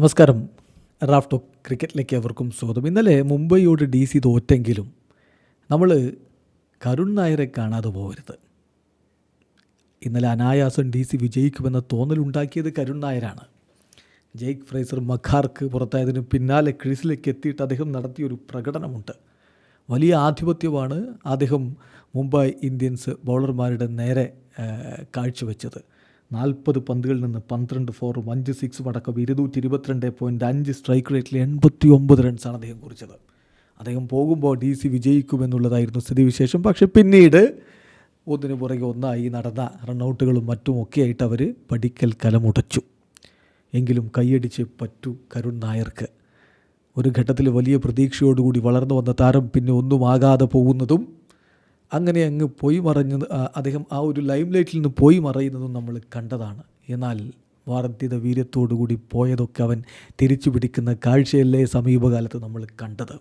നമസ്കാരം. Raf talk ക്രിക്കറ്റിലേക്ക് അവർക്കും സ്വാഗതം. ഇന്നലെ മുംബൈയോട് ഡി സി തോറ്റെങ്കിലും നമ്മൾ കരുൺ നായരെ കാണാതെ പോകരുത്. ഇന്നലെ അനായാസം ഡി സി വിജയിക്കുമെന്ന തോന്നലുണ്ടാക്കിയത് കരുൺ നായരാണ്. ജെയ്ക്ക് ഫ്രൈസർ മഖാർക്ക് പുറത്തായതിന് പിന്നാലെ ക്രീസിലേക്ക് എത്തിയിട്ട് അദ്ദേഹം നടത്തിയൊരു പ്രകടനമുണ്ട്. വലിയ ആധിപത്യമാണ് അദ്ദേഹം മുംബൈ ഇന്ത്യൻസ് ബൗളർമാരുടെ നേരെ കാഴ്ചവെച്ചത്. നാൽപ്പത് പന്തുകളിൽ നിന്ന് പന്ത്രണ്ട് ഫോറും അഞ്ച് സിക്സും അടക്കം ഇരുന്നൂറ്റി ഇരുപത്തിരണ്ട് പോയിന്റ് അഞ്ച് സ്ട്രൈക്ക് റേറ്റിൽ എൺപത്തി ഒമ്പത് റൺസാണ് അദ്ദേഹം കുറിച്ചത്. അദ്ദേഹം പോകുമ്പോൾ ഡി സി വിജയിക്കുമെന്നുള്ളതായിരുന്നു സ്ഥിതിവിശേഷം. പക്ഷെ പിന്നീട് ഒന്നിനു പുറകെ ഒന്നായി നടന്ന റണ്ണൗട്ടുകളും മറ്റും ഒക്കെയായിട്ട് അവർ പടിക്കൽ കലമുടച്ചു. എങ്കിലും കൈയടിച്ച് പറ്റു കരുൺ നായർക്ക്. ഒരു ഘട്ടത്തിൽ വലിയ പ്രതീക്ഷയോടുകൂടി വളർന്നു വന്ന താരം പിന്നെ ഒന്നുമാകാതെ പോകുന്നതും അങ്ങനെ അങ്ങ് പോയി മറഞ്ഞ് ആ, അദ്ദേഹം ആ ഒരു ലൈം ലൈറ്റിൽ നിന്ന് പോയി മറയുന്നതും നമ്മൾ കണ്ടതാണ്. എന്നാൽ വർദ്ധിത വീര്യത്തോടുകൂടി പോയതൊക്കെ അവൻ തിരിച്ചു പിടിക്കുന്ന കാഴ്ചയല്ലേ സമീപകാലത്ത് നമ്മൾ കണ്ടത്.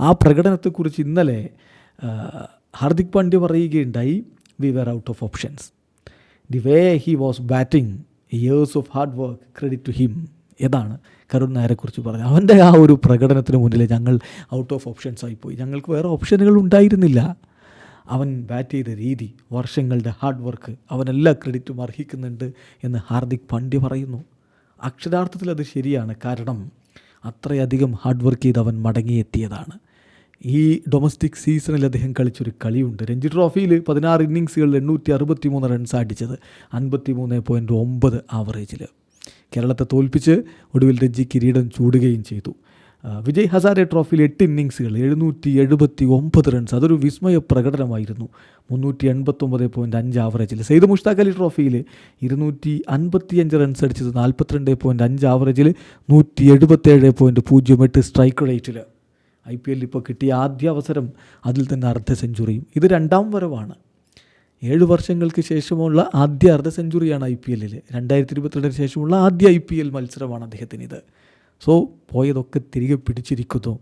ആ പ്രകടനത്തെക്കുറിച്ച് ഇന്നലെ ഹാർദിക് പാണ്ഡ്യ പറയുകയുണ്ടായി we were out of options the way he was batting years of hard work credit to him എന്നാണ് കരുൺ നായരെക്കുറിച്ച് പറഞ്ഞത്. അവന്റെ ആ ഒരു പ്രകടനത്തിന് മുന്നിൽ ഞങ്ങൾ ഔട്ട് ഓഫ് ഓപ്ഷൻസ് ആയിപ്പോയി ഞങ്ങൾക്ക് വേറെ ഓപ്ഷനുകൾ ഉണ്ടായിരുന്നില്ല. അവൻ ബാറ്റ് ചെയ്ത രീതി വർഷങ്ങളുടെ ഹാർഡ് വർക്ക് അവനെല്ലാ ക്രെഡിറ്റും അർഹിക്കുന്നുണ്ട് എന്ന് ഹാർദിക് പാണ്ഡ്യ പറയുന്നു. അക്ഷരാർത്ഥത്തിൽ അത് ശരിയാണ്. കാരണം അത്രയധികം ഹാർഡ് വർക്ക് ചെയ്ത് അവൻ മടങ്ങിയെത്തിയതാണ്. ഈ ഡൊമസ്റ്റിക് സീസണിൽ അദ്ദേഹം കളിച്ചൊരു കളിയുണ്ട്. രഞ്ജി ട്രോഫിയിൽ പതിനാറ് ഇന്നിങ്സുകളിൽ എണ്ണൂറ്റി അറുപത്തി മൂന്ന് റൺസ് അടിച്ചത്. അൻപത്തി മൂന്ന് പോയിന്റ് ഒമ്പത് ആവറേജിൽ കേരളത്തെ തോൽപ്പിച്ച് ഒടുവിൽ രഞ്ജി കിരീടം ചൂടുകയും ചെയ്തു. വിജയ് ഹസാരെ ട്രോഫിയിൽ എട്ട് ഇന്നിങ്സുകൾ എഴുന്നൂറ്റി എഴുപത്തി ഒമ്പത് റൺസ് അതൊരു വിസ്മയ പ്രകടനമായിരുന്നു. മുന്നൂറ്റി എൺപത്തൊമ്പത് പോയിന്റ് അഞ്ച് ആവറേജിൽ സെയ്ദ് മുഷ്താഖ് അലി ട്രോഫിയിൽ ഇരുന്നൂറ്റി അൻപത്തി അഞ്ച് റൺസ് അടിച്ചത് നാൽപ്പത്തിരണ്ട് പോയിന്റ് അഞ്ച് ആവറേജിൽ നൂറ്റി എഴുപത്തേഴ് പോയിന്റ് പൂജ്യം എട്ട് സ്ട്രൈക്ക് റേറ്റിൽ ഐ പി എല്ലിൽ ഇപ്പോൾ കിട്ടിയ ആദ്യ അവസരം അതിൽ തന്നെ അർദ്ധ സെഞ്ചുറിയും ഇത് രണ്ടാം വരവാണ്. ഏഴ് വർഷങ്ങൾക്ക് ശേഷമുള്ള ആദ്യ അർദ്ധ സെഞ്ചുറിയാണ് ഐ പി എല്ലിൽ രണ്ടായിരത്തി ഇരുപത്തിരണ്ടിന് ശേഷമുള്ള ആദ്യ ഐ പി എൽ മത്സരമാണ് അദ്ദേഹത്തിന് ഇത് സോ പോയതൊക്കെ തിരികെ പിടിച്ചിരിക്കുന്നു.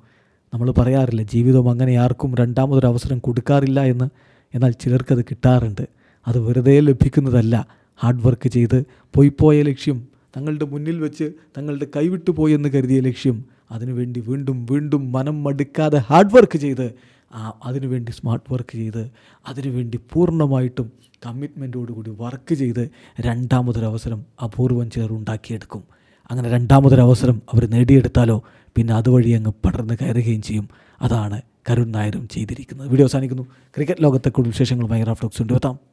നമ്മൾ പറയാറില്ല ജീവിതം അങ്ങനെ ആർക്കും രണ്ടാമതൊരു അവസരം കൊടുക്കാറില്ല എന്ന്. എന്നാൽ ചിലർക്കത് കിട്ടാറുണ്ട്. അത് വെറുതെ ലഭിക്കുന്നതല്ല. ഹാർഡ് വർക്ക് ചെയ്ത് പോയി പോയ ലക്ഷ്യം തങ്ങളുടെ മുന്നിൽ വെച്ച് തങ്ങളുടെ കൈവിട്ടു പോയെന്ന് കരുതിയ ലക്ഷ്യം അതിനുവേണ്ടി വീണ്ടും വീണ്ടും മനം മടുക്കാതെ ഹാർഡ് വർക്ക് ചെയ്ത് ആ അതിനുവേണ്ടി സ്മാർട്ട് വർക്ക് ചെയ്ത് അതിനുവേണ്ടി പൂർണമായിട്ടും കമ്മിറ്റ്മെന്റോടുകൂടി വർക്ക് ചെയ്ത് രണ്ടാമതൊരവസരം അപൂർവം ചേർ ഉണ്ടാക്കിയെടുക്കും. അങ്ങനെ രണ്ടാമതൊരവസരം അവർ നേടിയെടുത്താലോ പിന്നെ അതുവഴി അങ്ങ് പടർന്ന് കയറുകയും ചെയ്യും. അതാണ് കരുൺ നായരും ചെയ്തിരിക്കുന്നത്. വീഡിയോ അവസാനിക്കുന്നു. ക്രിക്കറ്റ് ലോകത്തെ കൂടുതൽ വിശേഷങ്ങളുമായി റാഫ്റ്റോക്സ് കൊണ്ടുവെത്താം